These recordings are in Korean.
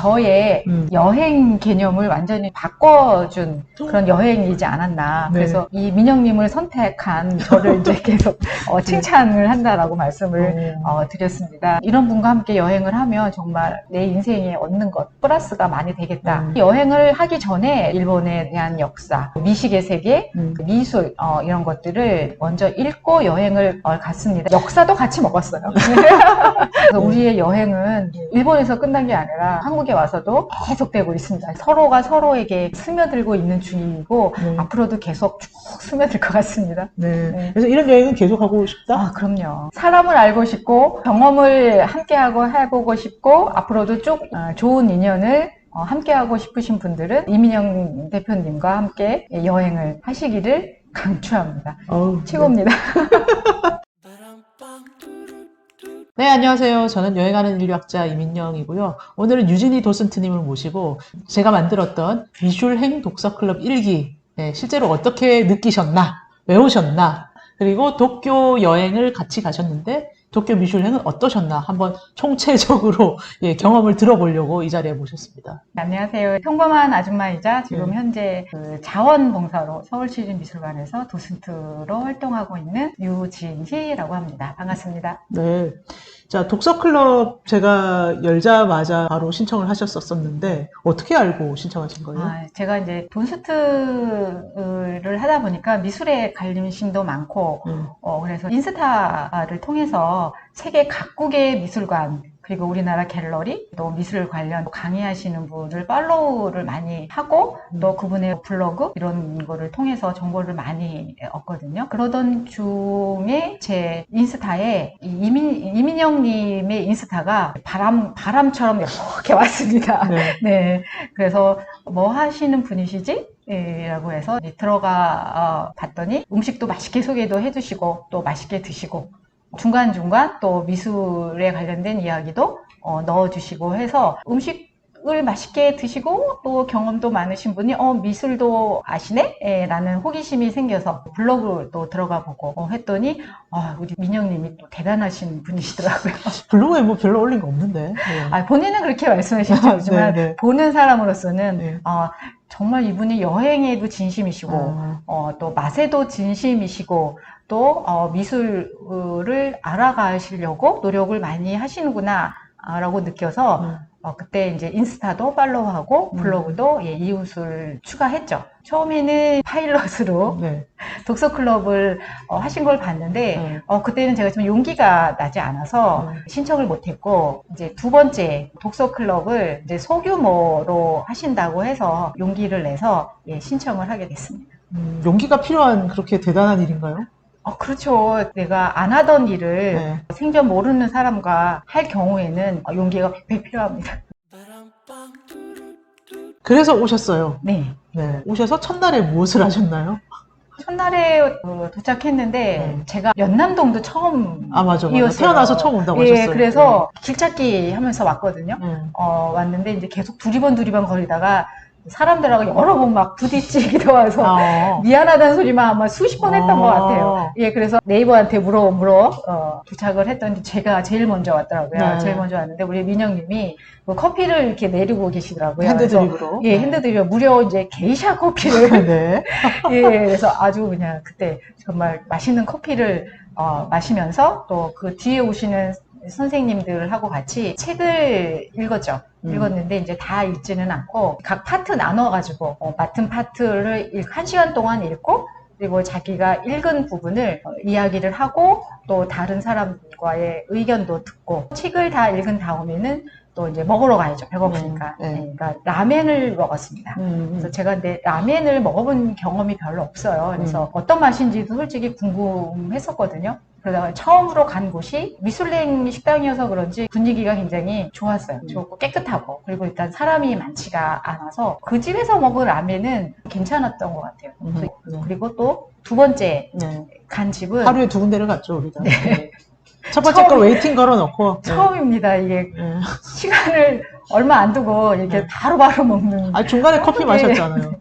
저의 음. 여행 개념을 완전히 바꿔준 그런 여행이지 않았나. 네. 그래서 이 민영님을 선택한 저를 이제 계속 어, 칭찬을 한다라고 말씀을 어. 어, 드렸습니다. 이런 분과 함께 여행을 하면 정말 내 인생에 얻는 것, 플러스가 많이 되겠다. 음. 여행을 하기 전에 일본에 대한 역사, 미식의 세계, 음. 그 미술, 어, 이런 것들을 먼저 읽고 여행을 어, 갔습니다. 역사도 같이 먹었어요. 그래서 우리의 여행은 일본에서 끝난 게 아니라 한국에 와서도 계속되고 있습니다. 서로가 서로에게 스며들고 있는 중이고 네. 앞으로도 계속 쭉 스며들 것 같습니다. 네. 네. 그래서 이런 여행은 계속 하고 싶다? 아, 그럼요. 사람을 알고 싶고 경험을 함께하고 해보고 싶고 앞으로도 쭉 어, 좋은 인연을 어, 함께하고 싶으신 분들은 이민영 대표님과 함께 여행을 하시기를 강추합니다. 어우, 최고입니다. 네, 안녕하세요. 저는 여행하는 인류학자 이민영이고요. 오늘은 유진이 도슨트님을 모시고 제가 만들었던 미슐행 독서클럽 일기 네, 실제로 어떻게 느끼셨나, 외우셨나, 그리고 도쿄 여행을 같이 가셨는데 도쿄 미슐행은 어떠셨나 한번 총체적으로 예, 경험을 들어보려고 이 자리에 모셨습니다. 안녕하세요. 평범한 아줌마이자 지금 네. 현재 그 자원봉사로 서울시립미술관에서 도슨트로 활동하고 있는 유진희라고 합니다. 반갑습니다. 네. 자, 독서클럽 제가 열자마자 바로 신청을 하셨었는데 어떻게 알고 신청하신 거예요? 아, 제가 이제 돈스트를 하다 보니까 미술에 관심도 많고 음, 어, 그래서 인스타를 통해서 세계 각국의 미술관, 그리고 우리나라 갤러리, 또 미술 관련 강의하시는 분을 팔로우를 많이 하고, 또 그분의 블로그, 이런 거를 통해서 정보를 많이 얻거든요. 그러던 중에 제 인스타에 이 이민, 이민영 님의 인스타가 바람, 바람처럼 이렇게 왔습니다. 네. 네. 그래서 뭐 하시는 분이시지? 예, 라고 해서 들어가 어, 봤더니 음식도 맛있게 소개도 해주시고 또 맛있게 드시고 중간중간 또 미술에 관련된 이야기도 어, 넣어주시고 해서 음식 을 맛있게 드시고 또 경험도 많으신 분이 어 미술도 아시네? 예, 라는 호기심이 생겨서 블로그 또 들어가 보고 어, 했더니 아, 우리 민영님이 또 대단하신 분이시더라고요. 블로그에 뭐 별로 올린 거 없는데. 네. 아, 본인은 그렇게 말씀하시지만 네, 네. 보는 사람으로서는 네. 어, 정말 이분이 여행에도 진심이시고 아, 어, 또 맛에도 진심이시고 또 어, 미술을 알아가시려고 노력을 많이 하시는구나 아, 라고 느껴서 음. 어, 그때 이제 인스타도 팔로우하고 블로그도 예, 이웃을 추가했죠. 처음에는 파일럿으로 네. 독서 클럽을 어, 하신 걸 봤는데 네. 어, 그때는 제가 좀 용기가 나지 않아서 네. 신청을 못했고, 이제 두 번째 독서 클럽을 이제 소규모로 하신다고 해서 용기를 내서 예, 신청을 하게 됐습니다. 음, 용기가 필요한 그렇게 대단한 일인가요? 어, 그렇죠. 내가 안 하던 일을 네. 생전 모르는 사람과 할 경우에는 어, 용기가 100% 필요합니다. 그래서 오셨어요. 네. 네. 오셔서 첫날에 무엇을 하셨나요? 첫날에 어, 도착했는데 네. 제가 연남동도 처음 아, 맞아, 맞아. 이었어요. 태어나서 처음 온다고 예, 하셨어요. 그래서 길찾기 하면서 왔거든요. 네. 어, 왔는데 이제 계속 두리번 두리번 거리다가 사람들하고 여러 번 막 부딪히기도 와서 아, 미안하다는 소리만 아마 수십 번 했던 아. 것 같아요. 예, 그래서 네이버한테 물어, 물어, 어, 도착을 했더니 제가 제일 먼저 왔더라고요. 네. 제일 먼저 왔는데 우리 민영님이 그 커피를 이렇게 내리고 계시더라고요. 핸드드립으로. 예, 핸드드립 무려 이제 게이샤 커피를 네. 예, 그래서 아주 그냥 그때 정말 맛있는 커피를 어, 마시면서 또 그 뒤에 오시는 선생님들하고 같이 책을 읽었죠. 음. 읽었는데 이제 다 읽지는 않고 각 파트 나눠가지고 어, 맡은 파트를 읽- 한 시간 동안 읽고 그리고 자기가 읽은 부분을 어, 이야기를 하고 또 다른 사람과의 의견도 듣고 책을 다 읽은 다음에는 또 이제 먹으러 가야죠. 배고프니까. 음, 네. 네, 그러니까 라멘을 먹었습니다. 음, 그래서 제가 근데 라멘을 먹어본 경험이 별로 없어요. 그래서 어떤 맛인지도 솔직히 궁금했었거든요. 그러다가 처음으로 간 곳이 미술랭 식당이어서 그런지 분위기가 굉장히 좋았어요. 음. 좋고 깨끗하고 그리고 일단 사람이 많지가 않아서 그 집에서 먹은 라멘은 괜찮았던 것 같아요. 음, 네. 그리고 또 두 번째 네. 간 집은 하루에 두 군데를 갔죠, 우리가. 네. 첫 번째 거 처음- 웨이팅 걸어놓고. 네. 처음입니다. 이게 네. 시간을 얼마 안 두고 이렇게 네. 바로바로 먹는 아, 중간에 커피 네. 마셨잖아요.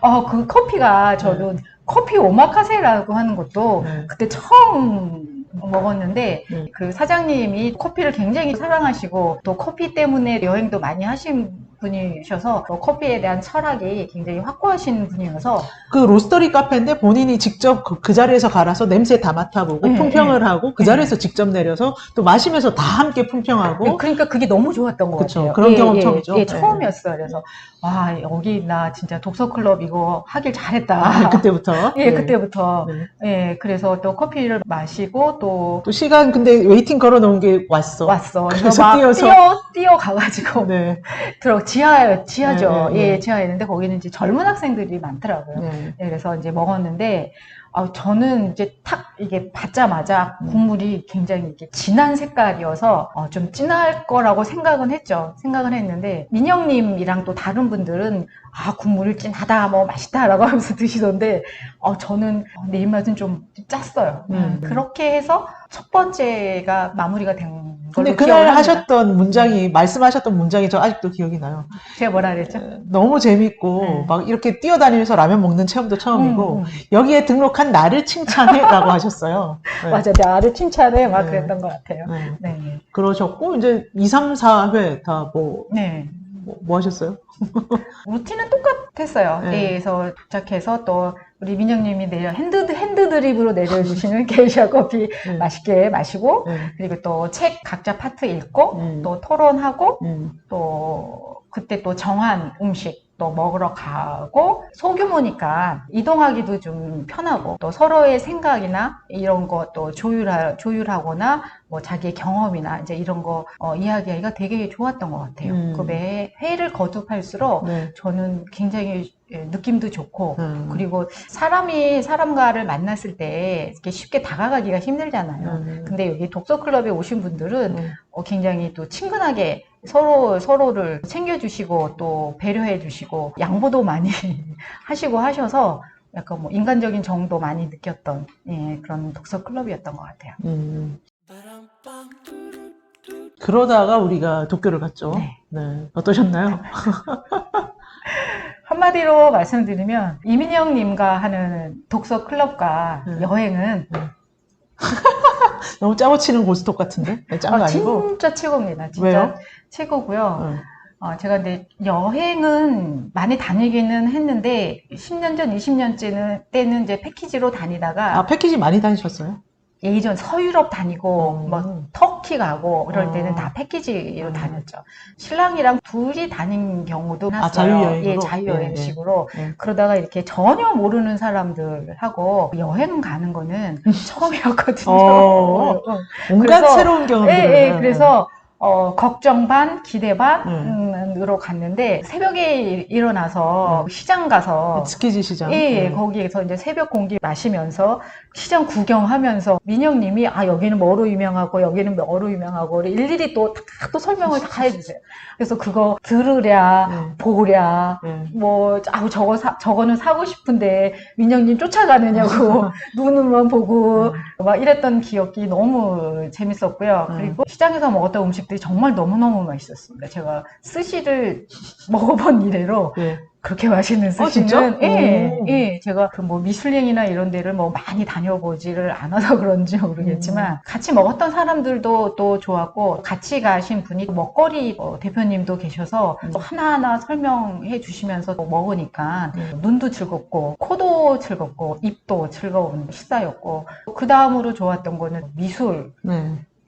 어, 그 커피가 저도 커피 오마카세라고 하는 것도 네. 그때 처음 먹었는데 네. 그 사장님이 커피를 굉장히 사랑하시고 또 커피 때문에 여행도 많이 하신 분이셔서 또 커피에 대한 철학이 굉장히 확고하신 분이어서 그 로스터리 카페인데 본인이 직접 그, 그 자리에서 갈아서 냄새 다 맡아보고 네, 품평을 하고 그 네. 자리에서 직접 내려서 또 마시면서 다 함께 품평하고 그러니까 그게 너무 좋았던 것 그쵸. 같아요. 그런 예, 경험 예, 처음이죠. 예, 네. 처음이었어요. 그래서 와 여기 나 진짜 독서 클럽 이거 하길 잘했다. 아, 그때부터 예, 네. 그때부터 네. 예, 그래서 또 커피를 마시고 또 또 시간 근데 웨이팅 걸어놓은 게 왔어. 왔어. 그래서 그래서 막 뛰어서. 뛰어 뛰어 가가지고 네. 들어 지하 지하죠. 네, 네, 예, 네. 지하였는데 거기는 이제 젊은 학생들이 많더라고요. 네. 네, 그래서 이제 먹었는데 아, 저는 이제 탁 이게 받자마자 음. 국물이 굉장히 이렇게 진한 색깔이어서 어, 좀 진할 거라고 생각은 했죠. 생각은 했는데 민영님이랑 또 다른 분들은 아 국물이 진하다, 뭐 맛있다라고 하면서 드시던데 어, 저는 내 입맛은 좀 짰어요. 음. 그렇게 해서 첫 번째가 마무리가 된 근데 그날. 하셨던 문장이 말씀하셨던 문장이 저 아직도 기억이 나요. 제가 뭐라 그랬죠? 너무 재밌고 네. 막 이렇게 뛰어다니면서 라면 먹는 체험도 처음이고 음, 음. 여기에 등록한 나를 칭찬해라고 하셨어요. 네. 맞아, 나를 칭찬해 막 네. 그랬던 것 같아요. 네. 네, 그러셨고 이제 2, 3, 4회 다뭐 네. 뭐, 뭐 하셨어요? 루틴은 똑같았어요. 네. 예, 그래서 도착해서 또 우리 민영님이 내려 핸드 핸드 드립으로 내려주시는 게이샤 커피 네. 맛있게 마시고 네. 그리고 또 책 각자 파트 읽고 음. 또 토론하고 음. 또 그때 또 정한 음식 또 먹으러 가고 소규모니까 이동하기도 좀 편하고 또 서로의 생각이나 이런 거 또 조율하, 조율하거나 뭐 자기의 경험이나 이제 이런 거 어, 이야기하기가 되게 좋았던 것 같아요. 음. 그매 회를 거듭할수록 네. 저는 굉장히 예, 느낌도 좋고 음. 그리고 사람이 사람과를 만났을 때 이렇게 쉽게 다가가기가 힘들잖아요. 음. 근데 여기 독서 클럽에 오신 분들은 음. 어, 굉장히 또 친근하게 서로 서로를 챙겨주시고 또 배려해주시고 양보도 많이 하시고 하셔서 약간 뭐 인간적인 정도 많이 느꼈던 예, 그런 독서 클럽이었던 것 같아요. 음. 그러다가 우리가 도쿄를 갔죠. 네. 네. 어떠셨나요? 한마디로 말씀드리면 이민영님과 하는 독서 클럽과 네. 여행은 너무 짜고 치는 고스톱 같은데? 네, 아, 아니고? 진짜 최고입니다. 진짜 왜요? 최고고요. 응. 어, 제가 근데 여행은 많이 다니기는 했는데 10년 전, 20년째는 때는 이제 패키지로 다니다가 아, 패키지 많이 다니셨어요? 예전 서유럽 다니고 음. 뭐 터키 가고 그럴 때는 어. 다 패키지로 음. 다녔죠. 신랑이랑 둘이 다닌 경우도 아. 자유여행으로? 예, 자유여행식으로. 네, 네. 그러다가 이렇게 전혀 모르는 사람들하고 여행 가는 거는 처음이었거든요. 어. 온갖 그래서- 새로운 예, 경험들을. 예, 네, 그래서 어, 걱정 반, 기대 음. 반으로 갔는데 새벽에 일- 일어나서 시장 가서 네. 스키지 시장. 예, 예, 네. 거기에서 이제 새벽 공기 마시면서 시장 구경하면서 민영님이 아 여기는 뭐로 유명하고 여기는 뭐로 유명하고 일일이 또 다 또 설명을 다 해주세요. 그래서 그거 들으랴 네. 보랴 네. 뭐 아우 저거 사, 저거는 사고 싶은데 민영님 쫓아가느냐고 눈으로만 보고 막 이랬던 기억이 너무 재밌었고요. 음. 그리고 시장에서 먹었던 음식들이 정말 너무너무 맛있었습니다. 제가 스시 를 먹어본 이래로 네. 그렇게 맛있는 어, 진짜? 스시는 예, 오. 예, 제가 그 뭐 미슐랭이나 이런 데를 뭐 많이 다녀보지를 않아서 그런지 음. 모르겠지만 같이 먹었던 사람들도 또 좋았고 같이 가신 분이 먹거리 어, 대표님도 계셔서 음. 또 하나하나 설명해 주시면서 또 먹으니까 음. 눈도 즐겁고 코도 즐겁고 입도 즐거운 식사였고 그 다음으로 좋았던 거는 미술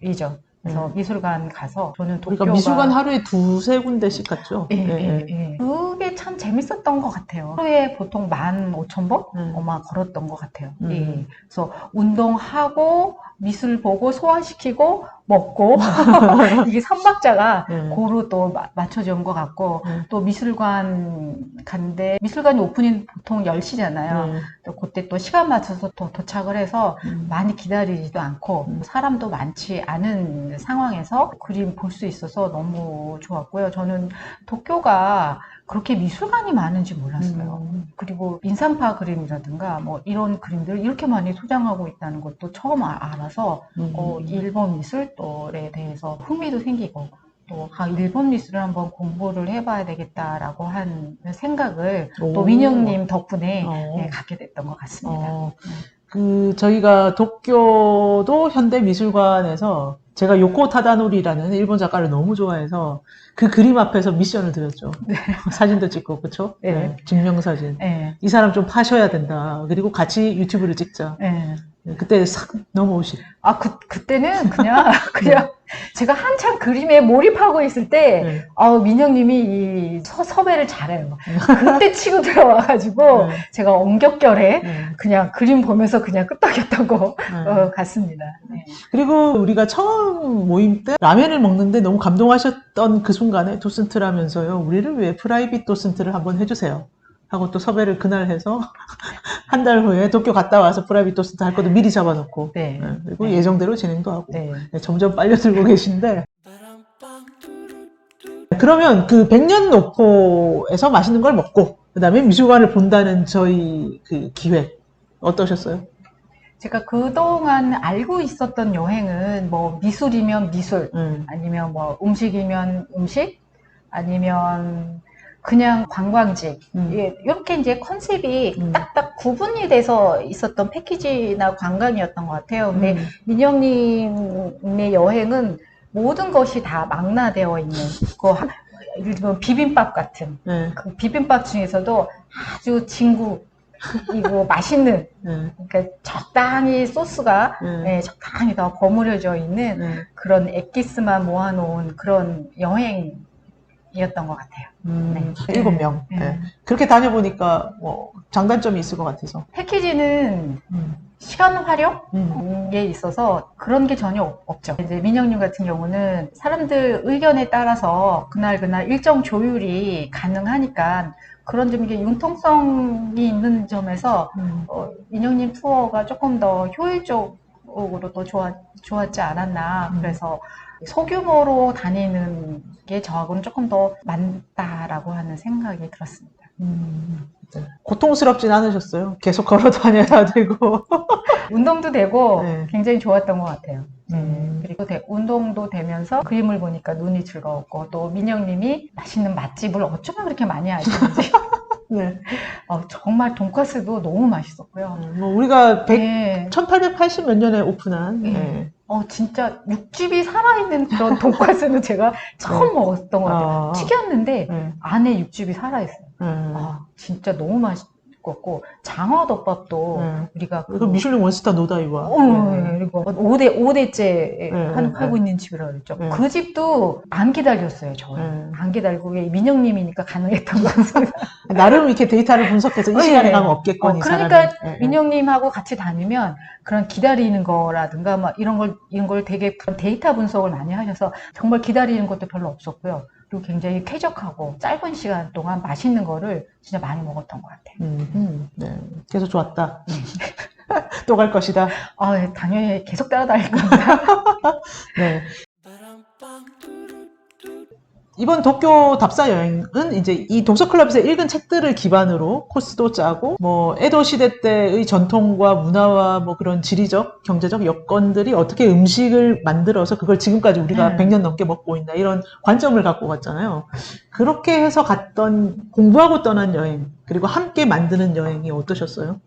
이죠. 네. 그래서 음. 미술관 가서 저는 도쿄가 그러니까 미술관 하루에 두세 군데씩 갔죠. 예, 네, 예, 네. 예. 그게 참 재밌었던 것 같아요. 하루에 보통 만 오천 번 음. 아마 걸었던 것 같아요. 음. 예. 그래서 운동하고 미술 보고 소화시키고 먹고 이게 삼박자가 네. 고루 또 마- 맞춰져 온 것 같고 네. 또 미술관 간데 미술관이 오픈이 보통 10시잖아요. 네. 또 그때 또 시간 맞춰서 또 도착을 해서 음. 많이 기다리지도 않고 음. 사람도 많지 않은 상황에서 그림 볼 수 있어서 너무 좋았고요. 저는 도쿄가 그렇게 미술관이 많은지 몰랐어요. 음. 그리고 인상파 그림이라든가 뭐 이런 그림들을 이렇게 많이 소장하고 있다는 것도 처음 아- 알아서 음. 어, 일본 미술 돌에 대해서 흥미도 생기고 또 아, 일본 미술을 한번 공부를 해봐야 되겠다라고 한 생각을 또 오. 민영님 덕분에 어. 네, 갖게 됐던 것 같습니다. 어, 그 저희가 도쿄도 현대 미술관에서 제가 요코 타다노리라는 일본 작가를 너무 좋아해서 그 그림 앞에서 미션을 드렸죠. 사진도 찍고 그쵸? 네. 증명 사진. 예. 이 사람 좀 파셔야 된다. 그리고 같이 유튜브를 찍자. 예. 그때 싹 넘어오시. 아, 그, 그때는 그냥, 그냥, 제가 한참 그림에 몰입하고 있을 때, 네. 아우, 민영님이 이 서, 섭외를 잘해요. 그때 치고 들어와가지고, 네. 제가 엄격결에 네. 그냥 그림 보면서 그냥 끄떡였던 것 네. 어, 같습니다. 네. 그리고 우리가 처음 모임 때 라면을 먹는데 너무 감동하셨던 그 순간에 도슨트라면서요. 우리를 위해 프라이빗 도슨트를 한번 해주세요. 하고 또 섭외를 그날 해서 한 달 후에 도쿄 갔다 와서 프라이빗 도슨트 할 것도 미리 잡아놓고 네. 네, 그리고 네. 예정대로 진행도 하고 네. 네, 점점 빨려들고 계신데 그러면 그 백년 노포에서 맛있는 걸 먹고 그 다음에 미술관을 본다는 저희 그 기획 어떠셨어요? 제가 그동안 알고 있었던 여행은 뭐 미술이면 미술, 음. 아니면 뭐 음식이면 음식, 아니면 그냥 관광지. 음. 예, 이렇게 이제 컨셉이 음. 딱딱 구분이 돼서 있었던 패키지나 관광이었던 것 같아요. 근데 음. 민영님의 여행은 모든 것이 다 망라되어 있는 그 하- 예를 들면 비빔밥 같은 네, 그 비빔밥 중에서도 아주 진국 이고 맛있는 네, 그러니까 적당히 소스가 네, 예, 적당히 더 버무려져 있는 네. 그런 엑기스만 모아놓은 그런 여행 이었던 것 같아요. 음, 네. 일곱 명. 네. 네. 그렇게 다녀보니까 뭐 장단점이 있을 것 같아서. 패키지는 음, 시간 활용? 음, 게 있어서 그런 게 전혀 없- 없죠. 이제 민영님 같은 경우는 사람들 의견에 따라서 그날 그날 일정 조율이 가능하니까 그런 점 이게 융통성이 있는 점에서 음. 어, 민영님 투어가 조금 더 효율적으로 또 좋았, 좋았지 않았나. 음. 그래서 소규모로 다니는 게 저하고는 조금 더 맞다라고 하는 생각이 들었습니다. 음, 네. 고통스럽진 않으셨어요? 계속 걸어 다녀야 되고. 운동도 되고 네. 굉장히 좋았던 것 같아요. 네. 음. 그리고 대- 운동도 되면서 그림을 보니까 눈이 즐거웠고 또 민영님이 맛있는 맛집을 어쩌면 그렇게 많이 아시는지 네. 어, 정말 돈가스도 너무 맛있었고요. 음, 뭐 우리가 100, 네. 1880 몇 년에 오픈한 네. 네. 어, 진짜 육즙이 살아있는 그런 돈가스는 제가 처음 먹었던 것 같아요. 아, 튀겼는데 네. 안에 육즙이 살아있어요. 네. 아, 진짜 너무 맛있 었고 장어덮밥도 네. 우리가 그 미슐린 원스타 노다이와 어, 네. 그리고 5대, 5대째 네, 한, 네, 하고 네. 있는 집이라고 그랬죠. 네. 그 집도 안 기다렸어요. 네. 안 기다리고, 민영님이니까 가능했던 것 같습니다. 나름 이렇게 데이터를 분석해서 이 어, 시간에 예. 가면 없겠거니 어, 이 그러니까. 네, 네. 민영님하고 같이 다니면 그런 기다리는 거라든가 막 이런 걸, 이런 걸 되게 데이터 분석을 많이 하셔서 정말 기다리는 것도 별로 없었고요. 그리고 굉장히 쾌적하고 짧은 시간 동안 맛있는 거를 진짜 많이 먹었던 것 같아요. 음, 음, 네. 그래서 좋았다. 또 갈 것이다. 아, 당연히 계속 따라다닐 겁니다. 네. 이번 도쿄 답사 여행은 이제 이 도서클럽에서 읽은 책들을 기반으로 코스도 짜고 뭐 에도 시대 때의 전통과 문화와 뭐 그런 지리적 경제적 여건들이 어떻게 음식을 만들어서 그걸 지금까지 우리가 음. 100년 넘게 먹고 있나 이런 관점을 갖고 갔잖아요. 그렇게 해서 갔던 공부하고 떠난 여행 그리고 함께 만드는 여행이 어떠셨어요?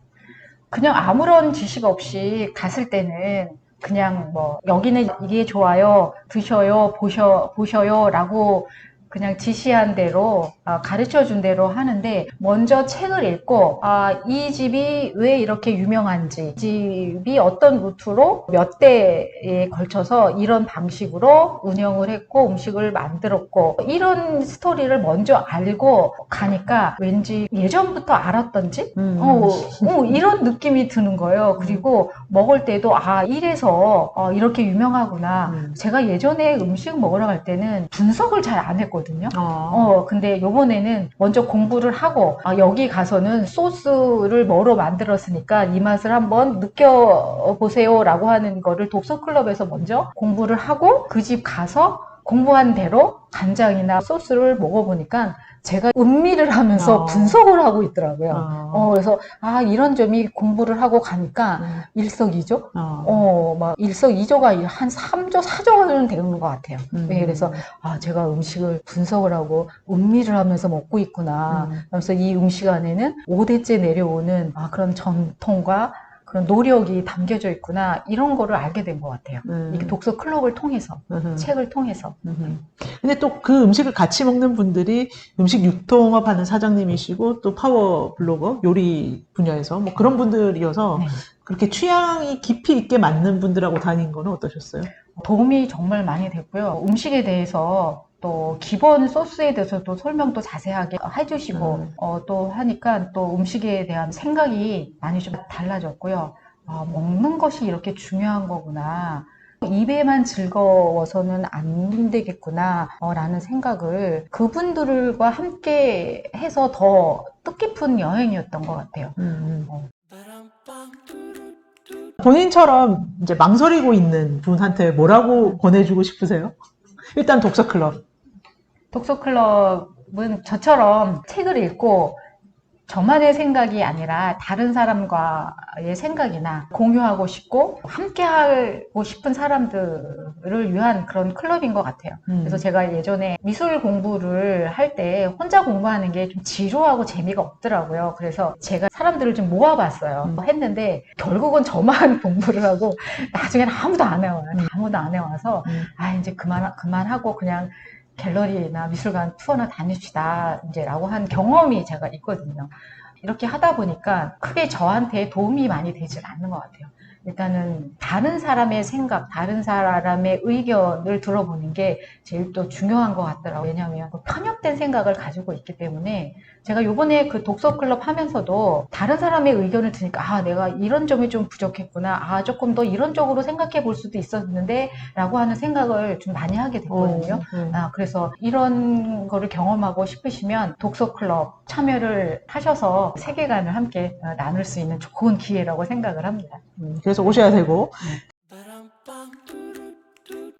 그냥 아무런 지식 없이 갔을 때는 그냥 뭐 여기는 이게 좋아요. 드셔요 보셔 보셔요라고 그냥 지시한 대로 아, 가르쳐 준 대로 하는데 먼저 책을 읽고 아, 이 집이 왜 이렇게 유명한지 이 집이 어떤 루트로 몇 대에 걸쳐서 이런 방식으로 운영을 했고 음식을 만들었고 이런 스토리를 먼저 알고 가니까 왠지 예전부터 알았던지 음. 어, 어, 이런 느낌이 드는 거예요. 그리고 먹을 때도 아 이래서 어, 이렇게 유명하구나. 음. 제가 예전에 음식 먹으러 갈 때는 분석을 잘 안 했거든요. 어. 어, 근데 요번에는 먼저 공부를 하고, 아, 여기 가서는 소스를 뭐로 만들었으니까 이 맛을 한번 느껴보세요 라고 하는 거를 독서 클럽에서 먼저 공부를 하고 그 집 가서 공부한 대로 간장이나 소스를 먹어보니까 제가 음미를 하면서 어. 분석을 하고 있더라고요. 어. 어, 그래서, 아, 이런 점이 공부를 하고 가니까 음. 일석이조? 어. 어, 막 일석이조가 한 3조, 4조는 되는 것 같아요. 음. 네, 그래서 아, 제가 음식을 분석을 하고 음미를 하면서 먹고 있구나. 음. 그래서 이 음식 안에는 5대째 내려오는 아, 그런 전통과 그런 노력이 담겨져 있구나 이런 거를 알게 된 것 같아요. 음. 이게 독서 클럽을 통해서 음흠. 책을 통해서 음흠. 근데 또 그 음식을 같이 먹는 분들이 음식 유통업 하는 사장님이시고 또 파워 블로거 요리 분야에서 뭐 그런 분들이어서 네. 그렇게 취향이 깊이 있게 맞는 분들하고 다닌 거는 어떠셨어요? 도움이 정말 많이 됐고요. 음식에 대해서 또 기본 소스에 대해서도 설명도 자세하게 해주시고 음. 어, 또 하니까 또 음식에 대한 생각이 많이 좀 달라졌고요. 아, 먹는 것이 이렇게 중요한 거구나. 입에만 즐거워서는 안 되겠구나 어, 라는 생각을 그분들과 함께 해서 더 뜻깊은 여행이었던 것 같아요. 음, 본인처럼 이제 망설이고 있는 분한테 뭐라고 권해주고 싶으세요? 일단 독서 클럽. 독서클럽은 저처럼 책을 읽고 저만의 생각이 아니라 다른 사람과의 생각이나 공유하고 싶고 함께 하고 싶은 사람들을 위한 그런 클럽인 것 같아요. 그래서 제가 예전에 미술 공부를 할 때 혼자 공부하는 게 좀 지루하고 재미가 없더라고요. 그래서 제가 사람들을 좀 모아봤어요. 음. 했는데 결국은 저만 공부를 하고 나중에는 아무도 안 해와요. 음. 아무도 안 해와서 음. 아 이제 그만 그만하고 그냥 갤러리나 미술관 투어나 다닙시다 이제라고 한 경험이 제가 있거든요. 이렇게 하다 보니까 크게 저한테 도움이 많이 되질 않는 것 같아요. 일단은 다른 사람의 생각, 다른 사람의 의견을 들어보는 게 제일 또 중요한 것 같더라고요. 왜냐하면 그 편협된 생각을 가지고 있기 때문에 제가 요번에 그 독서 클럽 하면서도 다른 사람의 의견을 들으니까 아, 내가 이런 점이 좀 부족했구나. 아, 조금 더 이런 쪽으로 생각해 볼 수도 있었는데 라고 하는 생각을 좀 많이 하게 됐거든요. 어, 음. 아, 그래서 이런 거를 경험하고 싶으시면 독서 클럽 참여를 하셔서 세계관을 함께 어, 나눌 수 있는 좋은 기회라고 생각을 합니다. 음, 그래서 오셔야 되고.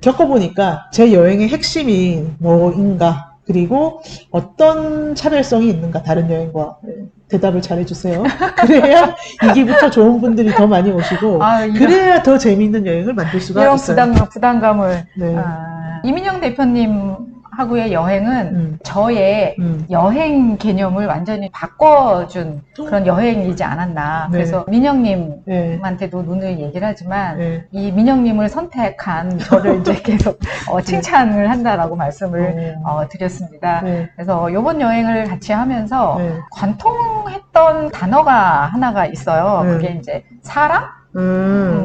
겪어보니까 제 여행의 핵심이 뭐인가, 그리고 어떤 차별성이 있는가, 다른 여행과. 네, 대답을 잘해주세요. 그래야 이기부터 좋은 분들이 더 많이 오시고, 아, 이런, 그래야 더 재미있는 여행을 만들 수가 이런 있어요. 부담감, 부담감을 네. 아, 이민영 대표님 하고의 여행은 음, 저의 음. 여행 개념을 완전히 바꿔준 그런 여행이지 않았나. 네. 그래서 민영님 네. 한테도 누누이 얘기를 하지만 네. 이 민영님을 선택한 저를 이제 계속 어, 칭찬을 한다라고 말씀을 어, 어, 드렸습니다. 네. 그래서 이번 여행을 같이 하면서 네. 관통했던 단어가 하나가 있어요. 네. 그게 이제 사람, 음,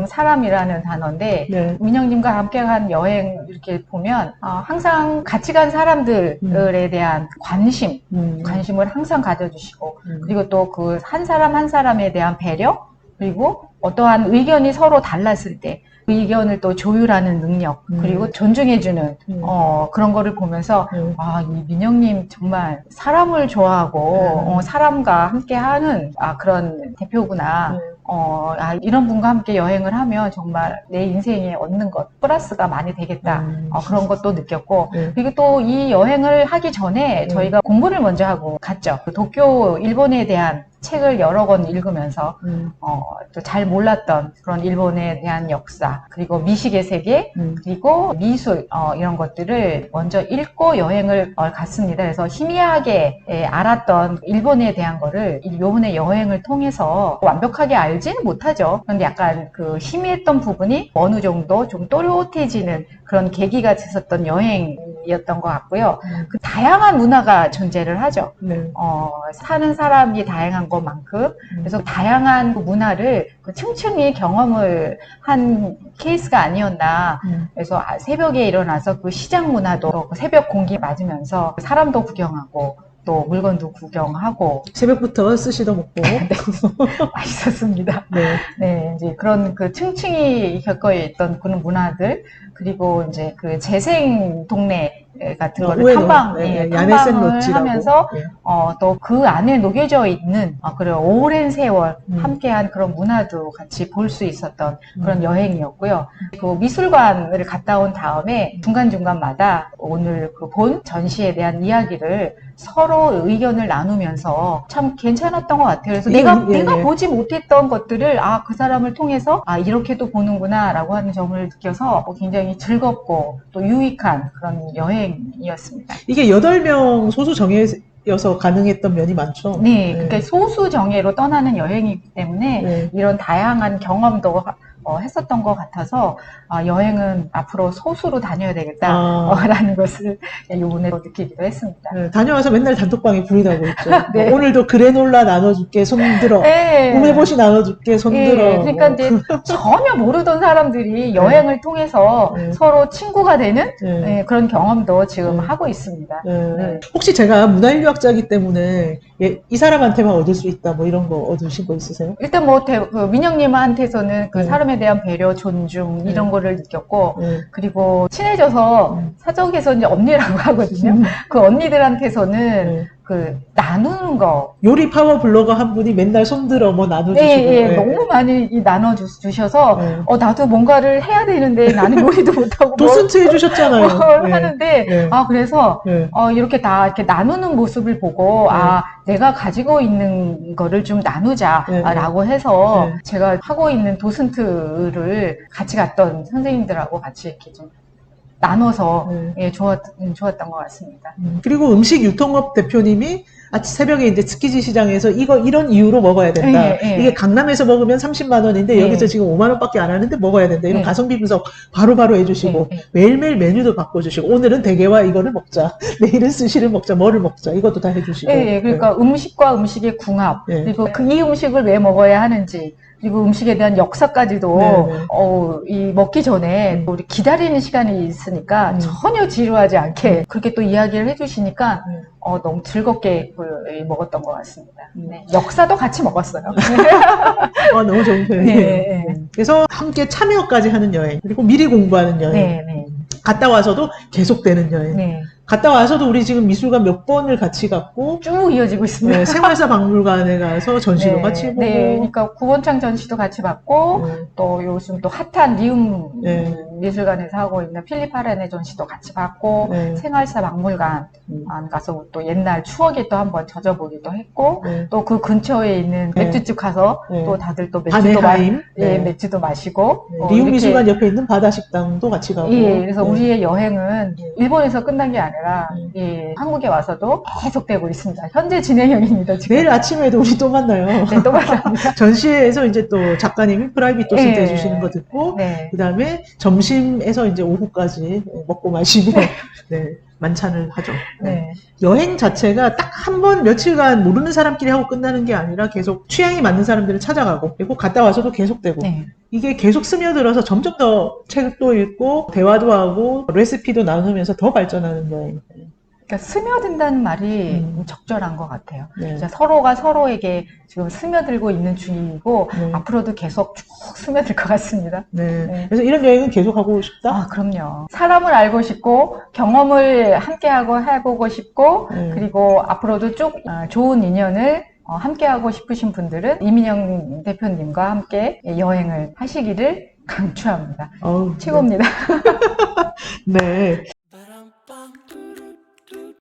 음, 사람이라는 단어인데 네. 민영님과 함께 한 여행 이렇게 보면 어, 항상 같이 간 사람들에 대한 관심, 음, 관심을 항상 가져주시고 음. 그리고 또 그 한 사람 한 사람에 대한 배려 그리고 어떠한 의견이 서로 달랐을 때 의견을 또 조율하는 능력 음. 그리고 존중해주는 음. 어, 그런 거를 보면서 음. 아, 이 민영님 정말 사람을 좋아하고 음. 어, 사람과 함께하는 아, 그런 대표구나. 네. 어, 아, 이런 분과 함께 여행을 하면 정말 내 인생에 얻는 것 플러스가 많이 되겠다. 음. 어, 그런 것도 느꼈고 네. 그리고 또 이 여행을 하기 전에 음. 저희가 공부를 먼저 하고 갔죠. 그 도쿄 일본에 대한 책을 여러 권 읽으면서 음, 어, 또 잘 몰랐던 그런 일본에 대한 역사 그리고 미식의 세계 음. 그리고 미술 어, 이런 것들을 먼저 읽고 여행을 어, 갔습니다. 그래서 희미하게 예, 알았던 일본에 대한 거를 이번에 여행을 통해서 완벽하게 알지는 못하죠. 그런데 약간 그 희미했던 부분이 어느 정도 좀 또렷해지는 그런 계기가 됐었던 여행 이었던 것 같고요. 음. 그 다양한 문화가 존재를 하죠. 네. 어, 사는 사람이 다양한 것만큼 음. 그래서 다양한 그 문화를 그 층층이 경험을 한 케이스가 아니었나. 음. 그래서 아, 새벽에 일어나서 그 시장 문화도 그 새벽 공기 맞으면서 사람도 구경하고 또 물건도 구경하고 새벽부터 스시도 먹고. 맛있었습니다. 네. 네, 이제 그런 그 층층이 겪어 있던 그런 문화들 그리고 이제 그 재생 동네 같은 어, 거를. 탐방, 네, 예, 네. 야네센 탐방을. 하면서 네. 어, 또 그 안에 녹여져 있는 어, 그런 오랜 세월 음. 함께한 그런 문화도 같이 볼 수 있었던 그런 음. 여행이었고요. 그 미술관을 갔다 온 다음에 중간 중간마다 오늘 그 본 전시에 대한 이야기를 서로 의견을 나누면서 참 괜찮았던 것 같아요. 그래서 예, 내가 예, 내가 예. 보지 못했던 것들을 아 그 사람을 통해서 아 이렇게도 보는구나라고 하는 점을 느껴서 어, 굉장히 즐겁고 또 유익한 그런 여행이었습니다. 이게 8명 소수 정예 정예여서 가능했던 면이 많죠. 네, 그러니까 소수 정예로 떠나는 여행이기 때문에 네. 이런 다양한 경험도 어, 했었던 것 같아서 아, 여행은 앞으로 소수로 다녀야 아. 되겠다라는 것을 요번에 느끼기도 했습니다. 네, 다녀와서 맨날 단톡방에 불이 나고 있죠. 네. 뭐 오늘도 그래놀라 나눠줄게 손들어. 네. 우메보시 나눠줄게 손들어. 예, 그러니까 뭐. 이제 전혀 모르던 사람들이 여행을 통해서 네. 서로 친구가 되는 네. 예, 그런 경험도 지금 네. 하고 있습니다. 네. 네. 혹시 제가 문화인류학자이기 때문에 예, 이 사람한테만 얻을 수 있다 뭐 이런 거 얻으신 거 있으세요? 일단 뭐 대- 그 민영님한테서는 그 네. 사람 에 대한 배려, 존중 이런 네. 거를 느꼈고 네. 그리고 친해져서 음. 사적에서 이제 언니라고 하거든요. 음. 그 언니들한테서는 네. 그 나누는 거, 요리 파워 블로거 한 분이 맨날 손들어 뭐 나눠주시고. 예, 예, 네. 너무 많이 이 나눠주셔서 네. 어 나도 뭔가를 해야 되는데 나는 요리도 못하고 뭘, 도슨트 해주셨잖아요. 뭘 네. 하는데 네. 아 그래서 네. 어, 이렇게 다 이렇게 나누는 모습을 보고, 네. 아, 내가 가지고 있는 거를 좀 네, 나누자라고 해서 네. 제가 하고 있는 도슨트를 같이 갔던 선생님들하고 같이 이렇게 좀 나눠서 네. 예, 좋았, 음, 좋았던 것 같습니다. 음, 그리고 음식 유통업 대표님이 아침 새벽에 이제 스키지 시장에서 이거 이런 이유로 먹어야 된다. 예, 예. 이게 강남에서 먹으면 30만 원인데 예. 여기서 지금 5만 원밖에 안 하는데 먹어야 된다. 이런 예. 가성비 분석 바로 바로 해주시고 예, 예. 매일매일 메뉴도 바꿔주시고 오늘은 대게와 이거를 먹자. 내일은 스시를 먹자. 뭐를 먹자. 이것도 다 해주시고. 예, 예, 그러니까 음식과 음식의 궁합, 네. 그리고 그 이 음식을 왜 먹어야 하는지, 그리고 음식에 대한 역사까지도, 네, 네. 어, 이 먹기 전에 음. 또 우리 기다리는 시간이 있으니까 음. 전혀 지루하지 않게 그렇게 또 이야기를 해주시니까 음. 어, 너무 즐겁게 먹었던 것 같습니다. 네. 역사도 같이 먹었어요. 아, 너무 좋은 표현이에요. 네, 네. 그래서 함께 참여까지 하는 여행, 그리고 미리 공부하는 여행, 네, 네, 갔다 와서도 계속되는 여행. 네. 갔다 와서도 우리 지금 미술관 몇 번을 같이 갔고, 쭉 이어지고 있습니다. 네, 생활사 박물관에 가서 전시도 네, 같이 보고, 네, 그러니까 구원창 전시도 같이 봤고, 네. 또 요즘 또 핫한 리움 네. 미술관에서 하고 있는 필립 하렌의 전시도 같이 봤고, 네. 생활사 박물관 음. 안 가서 또 옛날 추억에 또 한번 젖어보기도 했고, 네. 또그 근처에 있는 네. 맥주집 가서 네. 또 다들 또 맥주도 마, 예, 네. 맥주도 마시고, 네, 어, 이렇게 미술관 옆에 있는 바다 식당도 같이 가고. 예, 그래서 네. 우리의 여행은 네. 일본에서 끝난 게 아니라 네. 예, 한국에 와서도 계속되고 있습니다. 현재 진행형입니다. 지금. 내일 아침에도 우리 또 만나요. 네, 또 만납니다. 전시회에서 이제 또 작가님이 프라이빗 도슨트 네. 해주시는 거 듣고, 네. 그 다음에 점심 에서 이제 오후까지 먹고 마시고, 네, 만찬을 하죠. 네. 여행 자체가 딱 한 번 며칠간 모르는 사람끼리 하고 끝나는 게 아니라 계속 취향이 맞는 사람들을 찾아가고, 그리고 갔다 와서도 계속되고, 네. 이게 계속 스며들어서 점점 더 책도 읽고, 대화도 하고, 레시피도 나누면서 더 발전하는 여행. 그러니까 스며든다는 말이 음. 적절한 것 같아요. 네. 서로가 서로에게 지금 스며들고 있는 중이고 네. 앞으로도 계속 쭉 스며들 것 같습니다. 네. 네. 그래서 이런 여행은 계속 하고 싶다? 아, 그럼요. 사람을 알고 싶고 경험을 함께하고 해보고 싶고 네. 그리고 앞으로도 쭉 어, 좋은 인연을 어, 함께 하고 싶으신 분들은 이민영 대표님과 함께 여행을 하시기를 강추합니다. 어우, 최고입니다. 네.